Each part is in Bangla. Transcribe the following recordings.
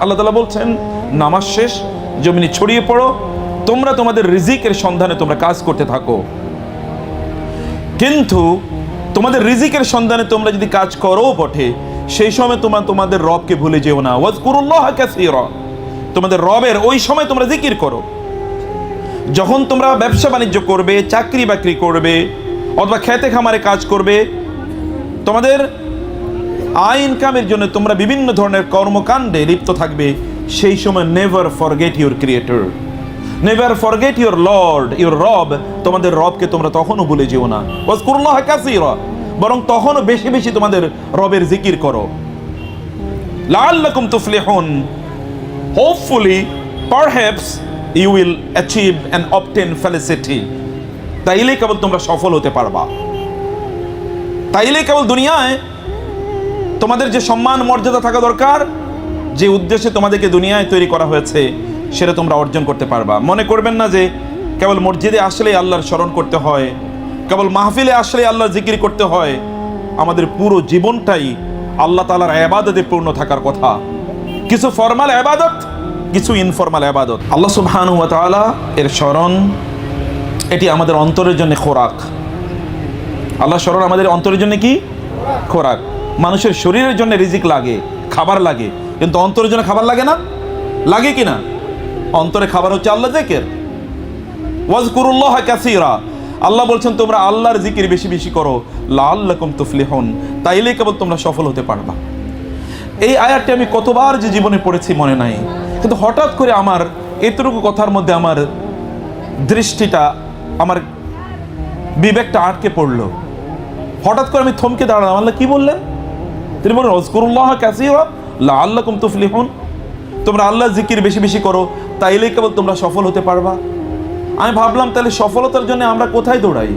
আল্লাহ তালা বলছেন, নামাজ শেষ, জমিনে ছড়িয়ে পড়ো। তোমরা তোমাদের রিজিকের সন্ধানে তোমরা কাজ করতে থাকো। কিন্তু তোমাদের রিজিকের সন্ধানে তোমরা যদি কাজ করো বটে, সেই সময় তোমরা তোমাদের রবকে ভুলে যেও না। ওয়াজ কুরুল্লাহ কাসীরা। তোমাদের রবের ওই সময় তোমরা জিকির করো। যখন তোমরা ব্যবসা বাণিজ্য করবে চাকরি বাকরি করবে, অথবা খেতে খামারে কাজ করবে, তোমাদের আয় ইনকামের জন্য তোমরা বিভিন্ন ধরনের কর্মকাণ্ডে লিপ্ত থাকবে। সেই সময় never forget your creator never forget your lord your রব তোমাদের রবকে তোমরা তখনও ভুলে যেও না। বরং তখনও বেশি বেশি তোমাদের রবের জিকির করো। লাআল্লাকুম তুফলিহুন। Hopefully perhaps you will achieve and obtain felicity তাইলে কেবল তোমরা সফল হতে পারবা। তাইলে কেবল দুনিয়ায় তোমাদের যে সম্মান, মর্যাদা থাকা দরকার, যে উদ্দেশ্যে তোমাদেরকে দুনিয়ায় তৈরি করা হয়েছে, সেটা তোমরা অর্জন করতে পারবা। মনে করবেন না যে কেবল মসজিদে আসলেই আল্লাহর স্মরণ করতে হয়, কেবল মাহফিলে আসলেই আল্লাহর জিকির করতে হয়, আমাদের পুরো জীবনটাই আল্লাহ তালার আবাদতে পূর্ণ থাকার কথা। কিছু ফর্মাল আবাদত কিছু ইনফরমাল আবাদত আল্লাহ সুবহানু এর স্মরণ, এটি আমাদের অন্তরের জন্য খোরাক। আল্লাহ স্মরণ আমাদের অন্তরের জন্য কি? খোরাক। মানুষের শরীরের জন্য রিজিক লাগে, খাবার লাগে। কিন্তু অন্তরের জন্য খাবার লাগে না? লাগে কি না? অন্তরে খাবার হচ্ছে আল্লাহ জেকের। ওয়াজ কুরুল্লাহ কাসিরা। আল্লাহ বলছেন, তোমরা আল্লাহর জিকির বেশি বেশি করো। লাল্লাকুম তুফলিহুন। তাইলে কেবল তোমরা সফল হতে পারবা। এই আয়াতটি আমি কতবার যে জীবনে পড়েছি মনে নাই। কিন্তু হঠাৎ করে আমার এতটুকু কথার মধ্যে আমার দৃষ্টিটা, আমার বিবেকটা আটকে পড়ল। হঠাৎ করে আমি থমকে দাঁড়ালাম। আল্লাহ কি বললেন? তিনি বলেন রজকুরুল্লাহ কাসিরা লা আল্লাকুম তুফলিহুন তোমরা আল্লাহ জিকির বেশি বেশি করো তাইলেই কেবল তোমরা সফল হতে পারবা আমি ভাবলাম তাহলে সফলতার জন্য আমরা কোথায় দৌড়াই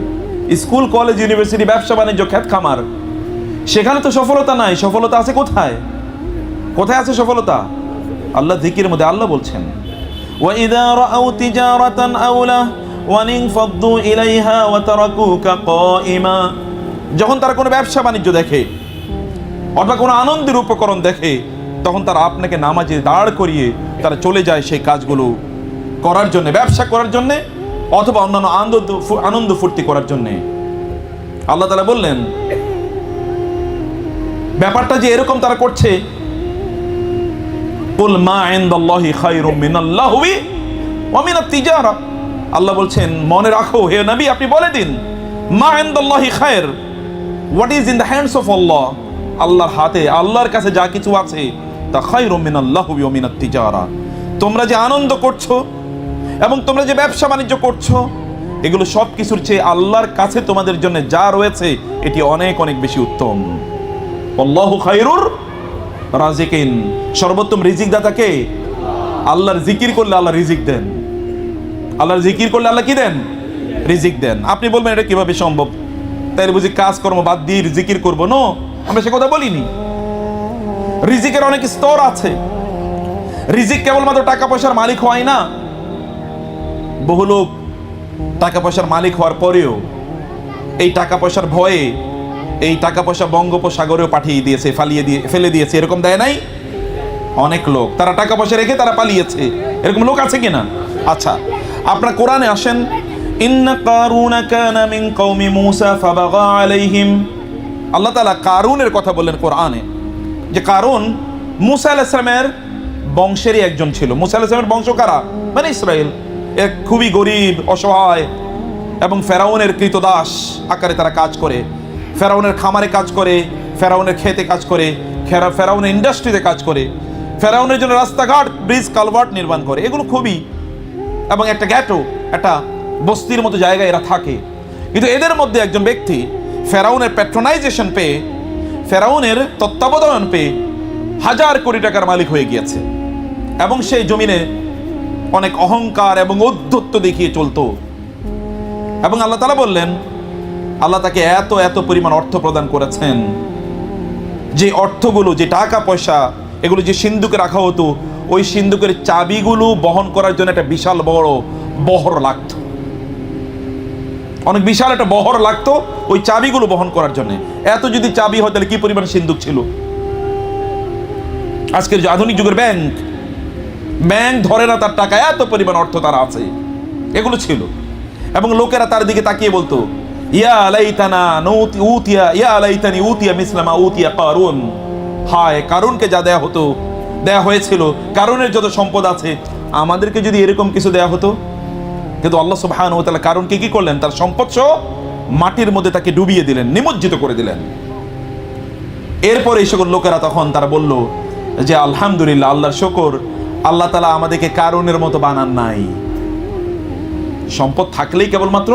স্কুল কলেজ ইউনিভার্সিটি ব্যবসা বাণিজ্য খ্যাত খামার সেখানে তো সফলতা নাই সফলতা আছে কোথায় কোথায় আছে সফলতা আল্লাহ জিকির মধ্যে আল্লাহ বলছেন وَإِذَا رَأَوْا تِجَارَةً أَوْ لَهْوًا انفضوا إِلَيْهَا وَتَرَكُوكَ قَائِمًا যখন তারা কোনো ব্যবসা বাণিজ্য দেখে অথবা কোনো আনন্দের উপকরণ দেখে তখন তারা আপনাকে নামাজে দাঁড় করিয়ে তারা চলে যায় সেই কাজগুলো করার জন্য, ব্যবসা করার জন্যে অথবা অন্যান্য আনন্দ আনন্দ ফুর্তি করার জন্যে। আল্লাহ তালা বললেন, ব্যাপারটা যে এরকম তারা করছে আল্লাহ বলছেন, মনে রাখো, হে নবী, আপনি বলে দিন, মা খায়র, what is in the hands of Allah? আল্লাহর হাতে, আল্লাহর কাছে যা কিছু আছে, তা খাই ওয়া মিনাত তিজারা তোমরা যে আনন্দ করছ এবং তোমরা যে ব্যবসা বাণিজ্য করছ, এগুলো সব কিছুর চেয়ে আল্লাহর কাছে তোমাদের জন্য যা রয়েছে, এটি অনেক অনেক বেশি উত্তম। আল্লাহু খাইরুর রাজিকিন। সর্বোত্তম রিজিক দাতাকে আল্লাহর জিকির করলে আল্লাহ রিজিক দেন। আল্লাহর জিকির করলে আল্লাহ কি দেন? রিজিক দেন। আপনি বলবেন, এটা কীভাবে সম্ভব? তাই বুঝি কাজকর্ম বাদ দিয়ে জিকির করব? নো। আমরা সে কথা বলিনি। রিজিকের অনেক স্তর আছে। রিজিক কেবলমাত্র টাকা পয়সার মালিক হয় না। বহু লোক টাকা পয়সার মালিক হওয়ার পরেও এই টাকা পয়সার ভয়ে এই টাকা পয়সা বঙ্গোপসাগরেও পাঠিয়ে দিয়েছে, ফালিয়ে দিয়ে ফেলে দিয়েছে। এরকম দেয় নাই? অনেক লোক। তারা টাকা পয়সা রেখে তারা পালিয়েছে। এরকম লোক আছে কিনা? আচ্ছা আপনার কোরআনে আসেন, ইন্না কারুনা কানা মিন কওমি ফাবাগা আলাইহিম আল্লাহ তাআলা কারুনের কথা বললেন কোরআনে, যে কারুন মুসা আলাইহিস সালামের বংশেরই একজন ছিল। মুসা আলাইহিস সালামের বংশ কারা? মানে ইসরায়েল এক খুবই গরিব, অসহায় এবং ফেরাউনের কৃতদাস আকারে তারা কাজ করে। ফেরাউনের খামারে কাজ করে, ফেরাউনের খেতে কাজ করে, ফেরা ফেরাউনের ইন্ডাস্ট্রিতে কাজ করে। ফেরাউনের জন্য রাস্তাঘাট, ব্রিজ, কালভার্ট নির্মাণ করে। এগুলো খুবই এবং একটা গ্যাটো একটা বস্তির মতো জায়গায় এরা থাকে। কিন্তু এদের মধ্যে একজন ব্যক্তি ফেরাউনের প্যাট্রোনাইজেশন পেয়ে, ফেরাউনের তত্ত্বাবধান পেয়ে হাজার কোটি টাকার মালিক হয়ে গিয়েছে। এবং সেই জমিনে অনেক অহংকার এবং ঔদ্ধত্য দেখিয়ে চলতো। এবং আল্লাহ তালা বললেন, আল্লাহ তাকে এত এত পরিমাণ অর্থ প্রদান করেছেন। যে অর্থগুলো, যে টাকা পয়সা, এগুলো যে সিন্ধুকে রাখা হতো, ওই সিন্ধুকের চাবিগুলো বহন করার জন্য একটা বিশাল বড় বহর লাগতো। অনেক বিশাল একটা বহর লাগতো ওই চাবিগুলো বহন করার জন্য। এত যদি চাবি হয়, তাহলে কি পরিমাণ সিন্ধুক ছিল? আজকের যে আধুনিক যুগের ব্যাংক ব্যাংক ধরে না তার টাকা, এত পরিমাণ অর্থ তার আছে। এগুলো ছিল। এবং লোকেরা তার দিকে তাকিয়ে বলতো, ইয়া আলাইতানা নৌতি উতিয়া, ইয়া আলাইতানি উতিয়া মিসলামা উতিয়া কারুন হায়, কারুনকে যা দেয়া হতো, দেয়া হয়েছিল কারণের যত সম্পদ আছে, আমাদেরকে যদি এরকম কিছু দেয়া হতো কিন্তু আল্লাহ সুবহানাহু ওয়া তাআলা কারণকে কি করলেন তার সম্পদ সহ মাটির মধ্যে তাকে ডুবিয়ে দিলেন নিমজ্জিত করে দিলেন এরপরে এই সকল লোকেরা তখন তারা বলল যে আলহামদুলিল্লাহ আল্লাহর শকর আল্লাহ তালা আমাদেরকে কারণের মতো বানান নাই সম্পদ থাকলেই কেবলমাত্র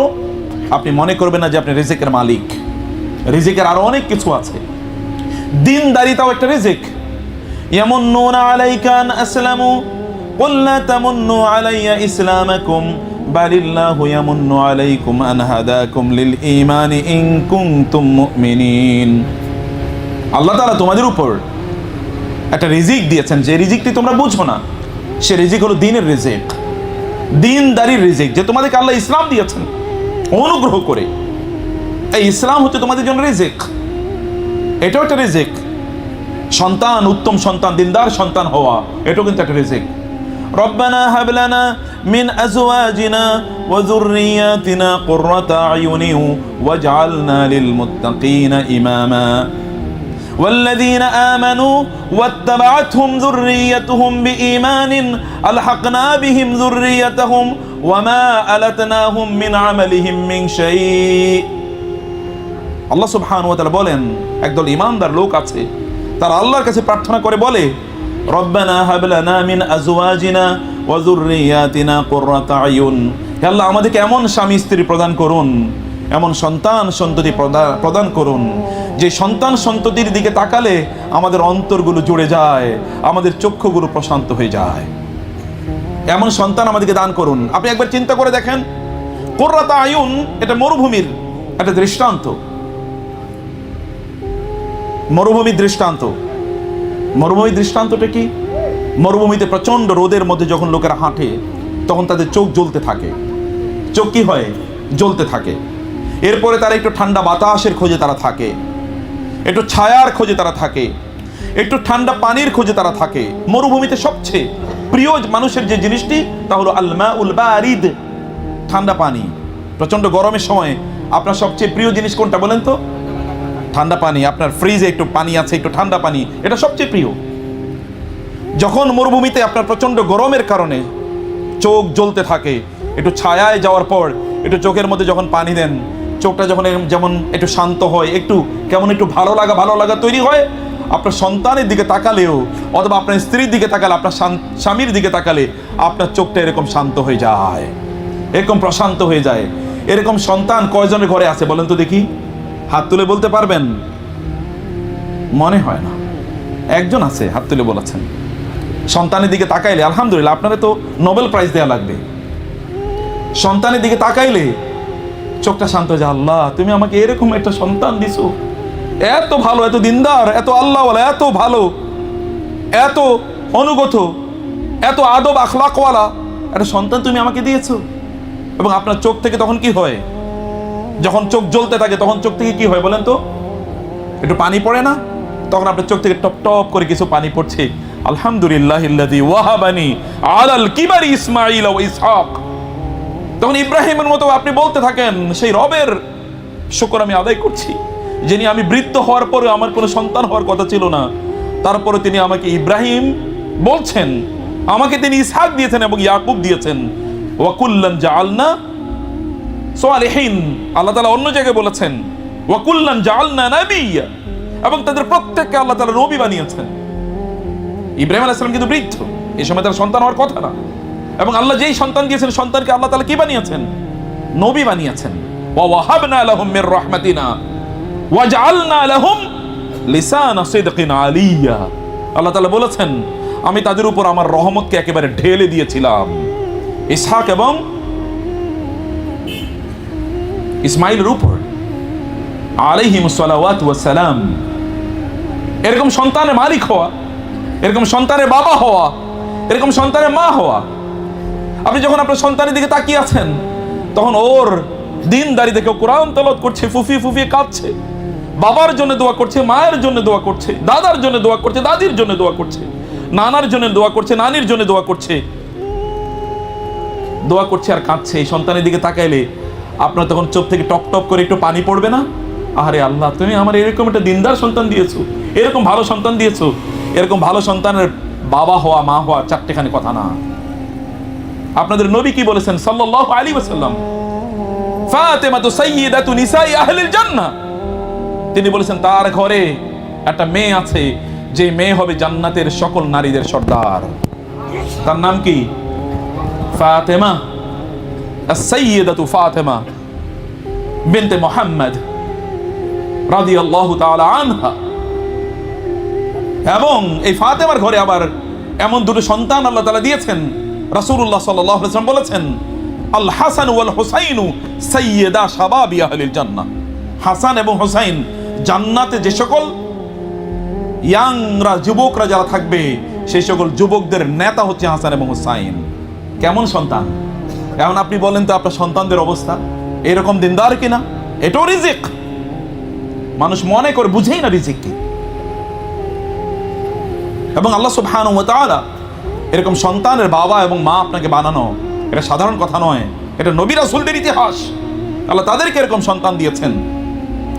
আপনি মনে করবেন না যে আপনি রিজিকের মালিক রিজিকের আরো অনেক কিছু আছে দিনদারিতাও একটা রিজিক يمنون عليك أن أسلموا قل لا تمنوا علي إسلامكم বালিল্লাহু ইয়ামুন্নু আলাইকুম আন হাদাকুম লিল ঈমানি ইন কুনতুম মুমিনিন। আল্লাহ তোমাদের উপর একটা রিজিক দিয়েছেন। যে রিজিকটি তোমরা বুঝব না, সে রিজিক হলো দিনের রিজিক। দিনদারির রিজিক, যে তোমাদেরকে আল্লাহ ইসলাম দিয়েছেন অনুগ্রহ করে। এই ইসলাম হচ্ছে তোমাদের জন্য রিজিক। এটাও একটা রিজিক। সন্তান, উত্তম সন্তান, দিনদার সন্তান হওয়া, এটাও কিন্তু একটা রিজিক। রব্বানা হাবলানা من أزواجنا وذرياتنا قرة أعين واجعلنا للمتقين إماما والذين آمنوا واتبعتهم ذريتهم بإيمان ألحقنا بهم ذريتهم وما ألتناهم من عملهم من شيء আল্লাহ সুবহান ওয়া তাআলা বলেন একদল ইমানদার লোক আছে তারা আল্লাহর কাছে প্রার্থনা করে বলে রব্বানা হাব লানা মিন আজওয়াজিনা আমাদেরকে এমন স্বামী স্ত্রী প্রদান করুন, এমন সন্তান সন্ততি প্রদা- প্রদান করুন, যে সন্তান সন্ততির দিকে তাকালে আমাদের অন্তরগুলো জুড়ে যায়, আমাদের চক্ষুগুলো প্রশান্ত হয়ে যায়। এমন সন্তান আমাদেরকে দান করুন। আপনি একবার চিন্তা করে দেখেন, কোর্রাতা আয়ুন এটা মরুভূমির একটা দৃষ্টান্ত। মরুভূমির দৃষ্টান্ত। মরুভূমির দৃষ্টান্তটা কি? মরুভূমিতে প্রচণ্ড রোদের মধ্যে যখন লোকেরা হাঁটে, তখন তাদের চোখ জ্বলতে থাকে। চোখ কি হয়? জ্বলতে থাকে। এরপরে তারা একটু ঠান্ডা বাতাসের খোঁজে তারা থাকে। একটু ছায়ার খোঁজে তারা থাকে। একটু ঠান্ডা পানির খোঁজে তারা থাকে। মরুভূমিতে সবচেয়ে প্রিয় মানুষের যে জিনিসটি, তা হলো আলমা উল বারিদ, ঠান্ডা পানি। প্রচণ্ড গরমের সময় আপনার সবচেয়ে প্রিয় জিনিস কোনটা বলেন তো? ঠান্ডা পানি। আপনার ফ্রিজে একটু পানি আছে, একটু ঠান্ডা পানি। এটা সবচেয়ে প্রিয়। যখন মরুভূমিতে আপনার প্রচণ্ড গরমের কারণে চোখ জ্বলতে থাকে, একটু ছায়ায় যাওয়ার পর, একটু চোখের মধ্যে যখন পানি দেন, চোখটা যখন যেমন একটু শান্ত হয়, একটু কেমন একটু ভালো লাগা ভালো লাগা তৈরি হয়, আপনার সন্তানের দিকে তাকালেও অথবা আপনার স্ত্রীর দিকে তাকালে, আপনার স্বামীর দিকে তাকালে আপনার চোখটা এরকম শান্ত হয়ে যায়, এরকম প্রশান্ত হয়ে যায়। এরকম সন্তান কয়জনের ঘরে আছে বলেন তো দেখি? হাত তুলে বলতে পারবেন? মনে হয় না। একজন আছে, হাত তুলে বলেছেন। সন্তানের দিকে তাকাইলে, আলহামদুলিল্লাহ, আপনারা তো নোবেল প্রাইজ দেওয়া লাগবে। সন্তানের দিকে তাকাইলে চোখটা শান্ত হয়ে আল্লাহ, তুমি আমাকে এরকম একটা সন্তান দিছো। এত ভালো, এত দিনদার, এত আল্লাহ এত ভালো, এত অনুগত, এত আদব আখলাকওয়ালা, একটা সন্তান তুমি আমাকে দিয়েছ। এবং আপনার চোখ থেকে তখন কি হয়? যখন চোখ জ্বলতে থাকে, তখন চোখ থেকে কি হয় বলেন তো? একটু পানি পড়ে না? তখন আপনার চোখ থেকে টপ টপ করে কিছু পানি পড়ছে। আলহামদুলিল্লাহ ওয়াহাবানি আলাল কিবারি ইসমাঈল ওয়া ইসহাক। তখন ইব্রাহিমের মতো আপনি বলতে থাকেন, সেই রবের শুকর আমি আদায় করছি, যিনি আমি বৃদ্ধ হওয়ার পরে আমার কোনো সন্তান হওয়ার কথা ছিল না। তারপরে তিনি আমাকে ইব্রাহিম বলছেন, আমাকে তিনি ইসহাক দিয়েছেন এবং ইয়াকুব দিয়েছেন। ওয়াকুল্লান জাআলনা সোয়ালিহীন আল্লাহ তাআলা অন্য জায়গায় বলেছেন ওয়াকুল্লান জাআলনা নাবিয়্যা। এবং তাদের প্রত্যেককে আল্লাহ তাআলা নবী বানিয়েছেন। ইব্রাহিম আলাইহিস সালাম কিন্তু বৃদ্ধ। এই সময় তার সন্তান হওয়ার কথা না। এবং আল্লাহ যেই সন্তান দিয়েছেন, সন্তানকে আল্লাহ তাআলা কি বানিয়েছেন? নবী বানিয়েছেন। আল্লাহ তাআলা বলেছেন, আমি তাদের উপর আমার রহমতকে একেবারে ঢেলে দিয়েছিলাম। ইসহাক এবং ইসমাইলের উপর আলাইহিম সালাম। এরকম সন্তানের মালিক হওয়া এরকম সন্তানের বাবা হওয়া, এরকম সন্তানের মা হওয়া। আপনি যখন আপনার সন্তানের দিকে তাকিয়ে আছেন, তখন ওর দিন দাঁড়িয়ে দেখে কোরআন তলত করছে ফুফিয়ে ফুফিয়ে কাঁদছে। বাবার জন্য দোয়া করছে, মায়ের জন্য দোয়া করছে, দাদার জন্য দোয়া করছে, দাদির জন্য দোয়া করছে, নানার জন্য দোয়া করছে, নানির জন্য দোয়া করছে। দোয়া করছে আর কাঁদছে। এই সন্তানের দিকে তাকাইলে আপনার তখন চোখ থেকে টপ টপ করে একটু পানি পড়বে না? আরে আল্লাহ, তুমি আমার এরকম একটা দিনদার সন্তান দিয়েছ, এরকম ভালো সন্তান দিয়েছ। এরকম ভালো সন্তানের বাবা হওয়া, মা হওয়া চারটেখানি কথা না। আপনাদের নবী কি বলেছেন? তিনি বলেছেন, তার ঘরে একটা মেয়ে আছে, যে মেয়ে হবে জান্নাতের সকল নারীদের সর্দার। তার নাম কি? ফাতেমা। সৈয়দাতু বিনতে মোহাম্মদ রাদিয়াল্লাহু তাআলা আনহা। এবং এই ফাতেমার ঘরে আবার এমন দুটো সন্তান আল্লাহ তাআলা দিয়েছেন। রাসূলুল্লাহ সাল্লাল্লাহু আলাইহি বলেছেন আল হাসান ওয়াল হুসাইনু সাইয়্যিদা শাবাবি আহলিল জান্নাহ। হাসান এবং হুসাইন জান্নাতে যে সকল ইয়াংরা, যুবকরা যারা থাকবে, সেই সকল যুবকদের নেতা হচ্ছে হাসান এবং হুসাইন। কেমন সন্তান? এখন আপনি বলেন তো আপনার সন্তানদের অবস্থা, এরকম দিনদার কিনা? এটাও রিজিক। মানুষ মনে করে বুঝেই না রিজিক কি। এবং আল্লাহ সুবাহানুমতালা এরকম সন্তানের বাবা এবং মা আপনাকে বানানো, এটা সাধারণ কথা নয়, এটা নবীর আসলদের ইতিহাস। আল্লাহ তাদেরকে এরকম সন্তান দিয়েছেন।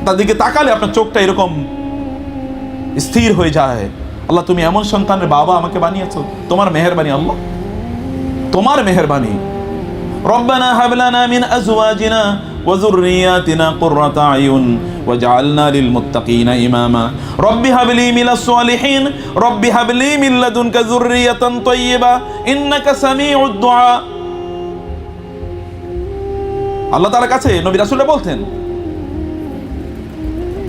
তাদেরকে তাকালে আপনার চোখটা এরকম স্থির হয়ে যায়। আল্লাহ, তুমি এমন সন্তানের বাবা আমাকে বানিয়েছো, তোমার মেহরবানি আল্লাহ। তোমার মেহরবানি। রব্বানা হাবলানা মিন আজওয়াজিনা وذرياتنا قرة اعين واجعلنا للمتقين اماما رب هب لي من الصالحين رب هب لي من لدنك ذرية طيبة انك سميع الدعاء আল্লাহ তাআলার কাছে নবী রাসূলরা বলতেন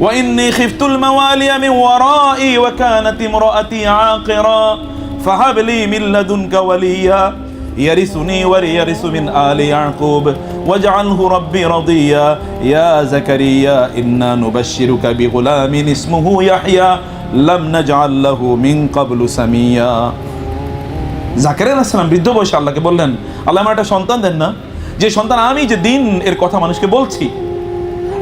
وإني خفت الموالي من ورائي وكانت امرأتي عاقرا فهب لي من لدنك وليا يرثني ويرث من آل يعقوب واجعله ربي رضيا يا زكريا إنا نبشرك بغلام اسمه يحيى لم نجعل له من قبل سميا জাকারিয়া আলাইহিস সালাম বৃদ্ধ বয়সে আল্লাহকে বললেন আল্লাহ আমার একটা সন্তান দেন না যে সন্তান আমি যে দিন এর কথা মানুষকে বলছি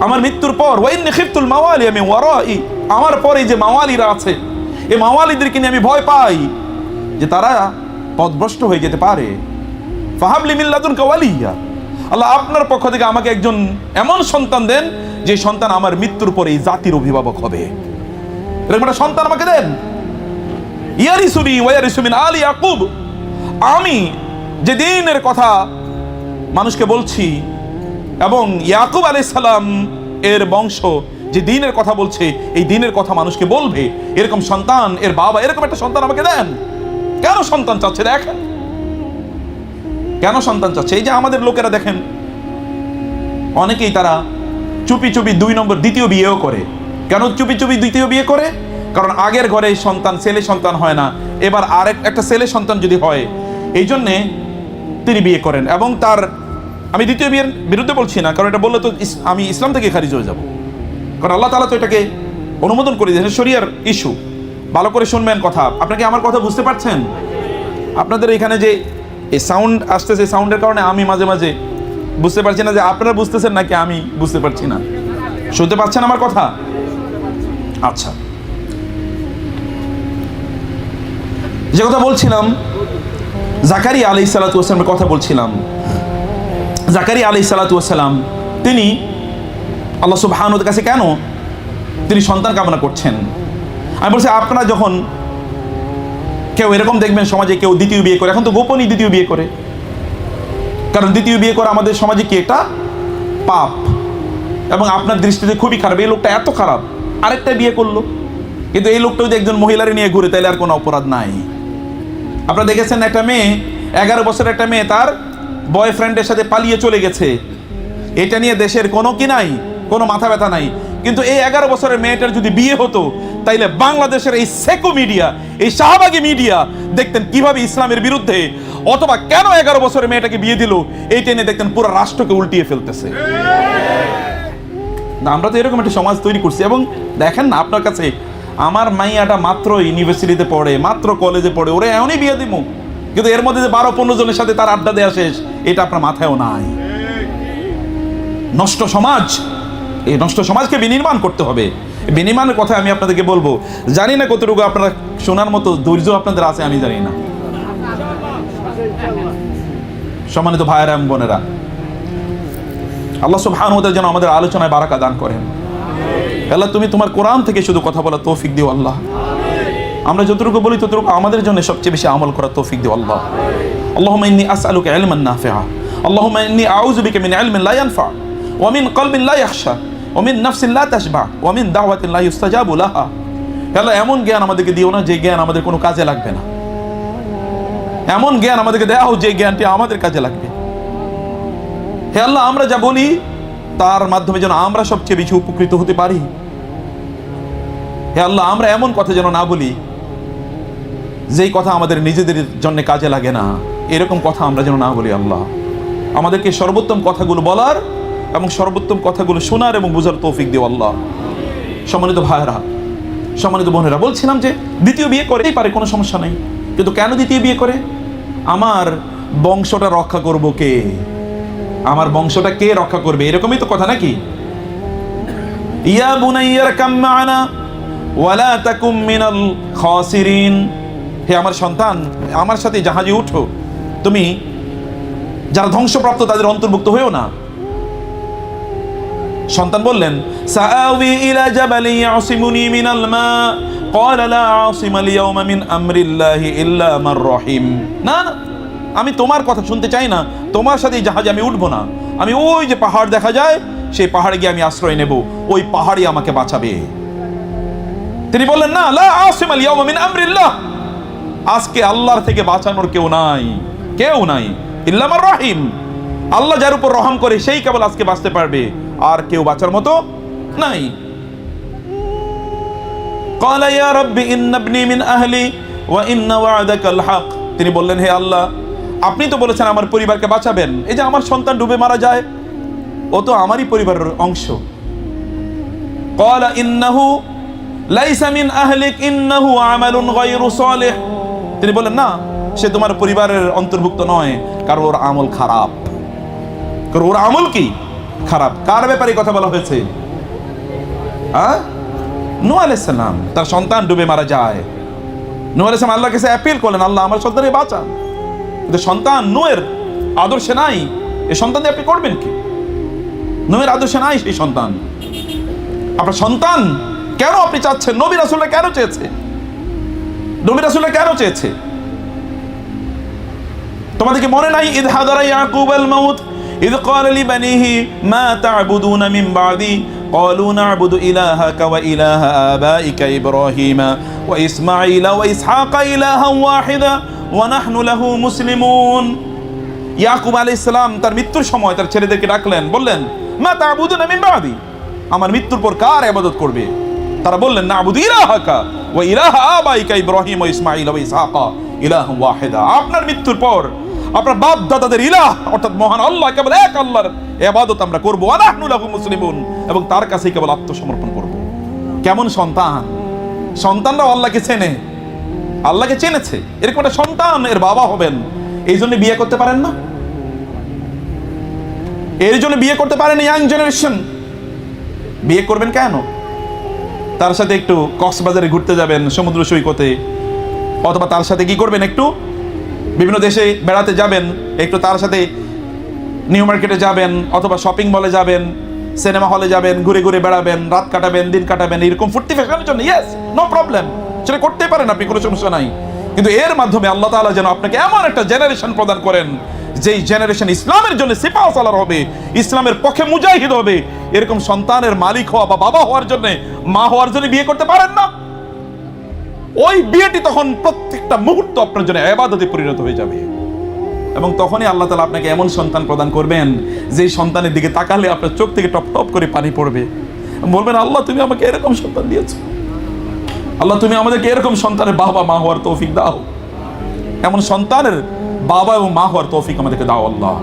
আমার মৃত্যুর পর ওয়াইন্নি খিফতুল মাওয়ালি আমি ওয়ারাই আমার পরে যে মাওয়ালিরা আছে এই মাওয়ালিদেরকে নিয়ে আমি ভয় পাই যে তারা পথভ্রষ্ট হয়ে যেতে পারে। ফাহাবলি মিল্লাতুন কাওয়ালিয়া আল্লাহ আপনার পক্ষ থেকে আমাকে একজন এমন সন্তান দেন, যে সন্তান আমার মৃত্যুর পরে এই জাতির অভিভাবক হবে। এরকম একটা সন্তান আমাকে দেন। ইয়ারিসুনি ওয়ারিসুমিন আলী ইয়াকুব। আমি যে দিনের কথা মানুষকে বলছি, এবং ইয়াকুব সালাম এর বংশ যে দিনের কথা বলছে, এই দিনের কথা মানুষকে বলবে, এরকম সন্তান, এর বাবা, এরকম একটা সন্তান আমাকে দেন। কেন সন্তান চাচ্ছে? দেখেন। কেন সন্তান চাচ্ছে? এই যে আমাদের লোকেরা দেখেন, অনেকেই তারা চুপি চুপি দুই নম্বর দ্বিতীয় বিয়েও করে। কেন চুপি চুপি দ্বিতীয় বিয়ে করে? কারণ আগের ঘরে সন্তান, ছেলে সন্তান হয় না। এবার আরেক, একটা ছেলে সন্তান যদি হয়, এই জন্যে তিনি বিয়ে করেন এবং তার, আমি দ্বিতীয় বিয়ের বিরুদ্ধে বলছি না, কারণ এটা বললে তো আমি ইসলাম থেকে খারিজ হয়ে যাব। কারণ আল্লাহ তালা তো এটাকে অনুমোদন করে দিয়েছেন শরিয়ার ইস্যু ভালো করে শুনবেন কথা। আপনাকে আমার কথা বুঝতে পারছেন? আপনাদের এখানে যে এই সাউন্ড আসতেছে সাউন্ডের কারণে আমি মাঝে মাঝে বুঝতে পারছি না যে আপনারা বুঝতেছেন নাকি আমি বুঝতে পারছি না। শুনতে পাচ্ছেন আমার কথা? আচ্ছা। যে কথা বলছিলাম জাকারি আলি সালাতামের কথা বলছিলাম। জাকারি আলি সালাতাম তিনি আল্লাহ সুবাহানুর কাছে কেন তিনি সন্তান কামনা করছেন? আমি বলছি, আপনারা যখন কেউ এরকম দেখবেন সমাজে কেউ দ্বিতীয় বিয়ে করে, এখন তো গোপনই দ্বিতীয় বিয়ে করে। কারণ দ্বিতীয় বিয়ে করা আমাদের সমাজে কি এটা পাপ। এবং আপনার দৃষ্টিতে খুবই খারাপ। এই লোকটা এত খারাপ। আরেকটা বিয়ে করল। কিন্তু এই লোকটা যদি একজন মহিলারে নিয়ে ঘুরে, তাহলে আর কোনো অপরাধ নাই। আপনারা দেখেছেন একটা মেয়ে, এগারো বছরের একটা মেয়ে তার বয়ফ্রেন্ডের সাথে পালিয়ে চলে গেছে। এটা নিয়ে দেশের কোনো কি নাই, কোনো মাথা ব্যথা নাই। কিন্তু এই এগারো বছরের মেয়েটার যদি বিয়ে হতো তাইলে বাংলাদেশের এই সেকো মিডিয়া, এই শাহবাগী মিডিয়া দেখতেন কীভাবে ইসলামের বিরুদ্ধে অথবা কেন এগারো বছরের মেয়েটাকে বিয়ে দিল এইটা নিয়ে দেখতেন পুরো রাষ্ট্রকে উল্টিয়ে ফেলতেছে। না, আমরা তো এরকম একটা সমাজ তৈরি করছি এবং দেখেন না, আপনার কাছে আমার মাইয়াটা মাত্র ইউনিভার্সিটিতে পড়ে, মাত্র কলেজে পড়ে, ওরে এমনই বিয়ে দিব কিন্তু এর মধ্যে যে বারো পনেরো জনের সাথে তার আড্ডা দেওয়া শেষ, এটা আপনার মাথায়ও নাই। নষ্ট সমাজ, এই নষ্ট সমাজকে বিনির্মাণ করতে হবে। বিনিমানের কথা আমি আপনাদেরকে বলব। জানি না কতটুকু আপনারা শোনার মতো ধৈর্য আপনাদের আছে, আমি জানি না। সম্মানিত ভাইয়েরা বোনেরা, আল্লাহ সুবহান হতে যেন আমাদের আলোচনায় বারাকা দান করেন। আল্লাহ, তুমি তোমার কোরআন থেকে শুধু কথা বলা তৌফিক দিও আল্লাহ। আমরা যতটুকু বলি ততটুকু আমাদের জন্য সবচেয়ে বেশি আমল করা তৌফিক দিও আল্লাহ। আল্লাহ ইন্নি আস আলুকে আলমান নাফেহা আল্লাহ ইন্নি আউজুবিকে মিন আলমিন লা ইয়ানফা। ওয়ামিন কলবিন লা ইয়াখশা। ওমিন নাফসিল্লা তাসবা অমিন দাওয়াতিল্লাহ ইস্তাজাবুলাহা আল্লাহ, এমন জ্ঞান আমাদেরকে দিও না যে জ্ঞান আমাদের কোনো কাজে লাগবে না। এমন জ্ঞান আমাদেরকে দেওয়া হোক যে জ্ঞানটি আমাদের কাজে লাগবে। হে আল্লাহ, আমরা যা বলি, তার মাধ্যমে যেন আমরা সবচেয়ে বেশি উপকৃত হতে পারি। হে আল্লাহ, আমরা এমন কথা যেন না বলি, যেই কথা আমাদের নিজেদের জন্য কাজে লাগে না। এরকম কথা আমরা যেন না বলি, আল্লাহ। আমাদেরকে সর্বোত্তম কথাগুলো বলার এবং সর্বোত্তম কথাগুলো শোনার এবং বোঝার তৌফিক দিও আল্লাহ। সম্মানিত ভাইয়েরা, সম্মানিত বোনেরা, বলছিলাম যে দ্বিতীয় বিয়ে করেই পারে, কোনো সমস্যা নেই। কিন্তু কেন দ্বিতীয় বিয়ে করে? আমার বংশটা রক্ষা করব কে? আমার বংশটা কে রক্ষা করবে? এরকমই তো কথা নাকি? ইয়া বুনাইয়ার কাম্মানা ওয়ালা তাকুম মিনাল খাসিরিন। হে আমার সন্তান, আমার সাথে জাহাজে উঠো। তুমি যারা ধ্বংসপ্রাপ্ত, তাদের অন্তর্ভুক্ত হয়েও না। সন্তান বললেন সাআউই ইলা জাবালি ইয়াসিমুনি মিনাল মা। ক্বালা লা আসিমা লিয়াউমা ইল্লা মার রহিম। না না, আমি তোমার কথা শুনতে চাই না। তোমার সাথে জাহাজে আমি উঠবো না। আমি ওই যে পাহাড় দেখা যায়, সেই পাহাড়ে গিয়ে আমি আশ্রয় নেব। ওই পাহাড়ই আমাকে বাঁচাবে। তিনি বললেন, না, লা আসিম আল ইয়াউমা মিন আমরিল্লাহ। আজকে আল্লাহর থেকে বাঁচানোর কেউ নাই। কেউ নাই। ইল্লামার রহিম। আল্লাহ যার উপর রহম করে, সেই কেবল আজকে বাঁচতে পারবে। আর কেউ বাঁচার মতো নাই। তিনি বললেন, হে আল্লাহ, আপনি তো বলেছেন আমার পরিবারকে বাঁচাবেন। এই যে আমার সন্তান ডুবে মারা যায়, ও তো আমারই পরিবারের অংশ। কলা, ইন্নাহু লাইসামিন আহলিক, ইন্নাহু আমালুন গায়রু সালেহ। তিনি বলেন না, সে তোমার পরিবারের অন্তর্ভুক্ত নয়, কারণ ওর আমল খারাপ। কারণ ওর আমল কি? খারাপ। কার ব্যাপারে কথা বলা হয়েছে? হ্যাঁ? তার সন্তান ডুবে মারা যায়। নু কাছে অ্যাপিল করলেন, আল্লাহ আমার সন্তানকে বাঁচান। কিন্তু সন্তান নুয়ের আদর্শে নাই এই সন্তান দিয়ে আপনি করবেন কি? নুয়ের আদর্শে নাই সেই সন্তান। আপনার সন্তান কেন আপনি চাচ্ছেন? নবী রাসুল্লাহ কেন চেয়েছে? নবী রাসুল্লাহ কেন চেয়েছে? তোমাদেরকে মনে নাই? ইদ ইয়াকুব আল মাউত ইদ قال لبنيه ما تعبدون من بعدي قالوا نعبد إلهك وإله آبائك إبراهيم وإسماعيل وإسحاق إلها واحدا ونحن له مسلمون ইয়াকুব আলাইহিস সালাম তার মৃত্যুর সময় তার ছেলেদেরকে ডাকলেন বললেন মা তা'বুদুনা মিন বাদি আমার মৃত্যুর পর কার ইবাদত করবে তারা বললেন না আবুদু ইলাহাকা ওয়া ইলাহা আবাইকা ইব্রাহিম ওয়া ইসমাঈল ওয়া ইসহাকা ইলাহু ওয়াহিদা আপনার মৃত্যুর পর আপনার বাপ দাদাদের ইলাহ, অর্থাৎ মহান আল্লাহ, কেবল এক আল্লাহর ইবাদত আমরা করব। লাহু মুসলিমুন। এবং তার কাছেই কেবল আত্মসমর্পণ করব। কেমন সন্তান? সন্তানরা আল্লাহকে চেনে। আল্লাহকে চেনেছে। এরকম একটা সন্তান এর বাবা হবেন। এই জন্য বিয়ে করতে পারেন না। এর জন্য বিয়ে করতে পারেন ইয়াং জেনারেশন। বিয়ে করবেন কেন? তার সাথে একটু কক্সবাজারে ঘুরতে যাবেন, সমুদ্র সৈকতে। অথবা তার সাথে কি করবেন একটু? বিভিন্ন দেশে বেড়াতে যাবেন, একটু তার সাথে নিউ মার্কেটে যাবেন, অথবা শপিং মলে যাবেন সিনেমা হলে যাবেন, ঘুরে ঘুরে বেড়াবেন, রাত কাটাবেন, দিন কাটাবেন, এরকম ফুর্তি ফ্যাশনের জন্য ইয়েস নো প্রবলেম সেটা করতেই পারেন আপনি, কোনো সমস্যা নাই। কিন্তু এর মাধ্যমে আল্লাহ তাআলা যেন আপনাকে এমন একটা জেনারেশন প্রদান করেন, যেই জেনারেশন ইসলামের জন্য সিপাহ সালার হবে, ইসলামের পক্ষে মুজাহিদ হবে। এরকম সন্তানের মালিক হওয়া বা বাবা হওয়ার জন্য, মা হওয়ার জন্য বিয়ে করতে পারেন না। ওই বিয়েটি তখন প্রত্যেকটা মুহূর্ত আপনার জন্য এবাদতে পরিণত হয়ে যাবে। এবং তখনই আল্লাহ তালা আপনাকে এমন সন্তান প্রদান করবেন যে সন্তানের দিকে তাকালে আপনার চোখ থেকে টপ টপ করে পানি পড়বে। বলবেন, আল্লাহ, তুমি আমাকে এরকম সন্তান দিয়েছ। আল্লাহ, তুমি আমাদেরকে এরকম সন্তানের বাবা, মা হওয়ার তৌফিক দাও। এমন সন্তানের বাবা এবং মা হওয়ার তৌফিক আমাদেরকে দাও, আল্লাহ।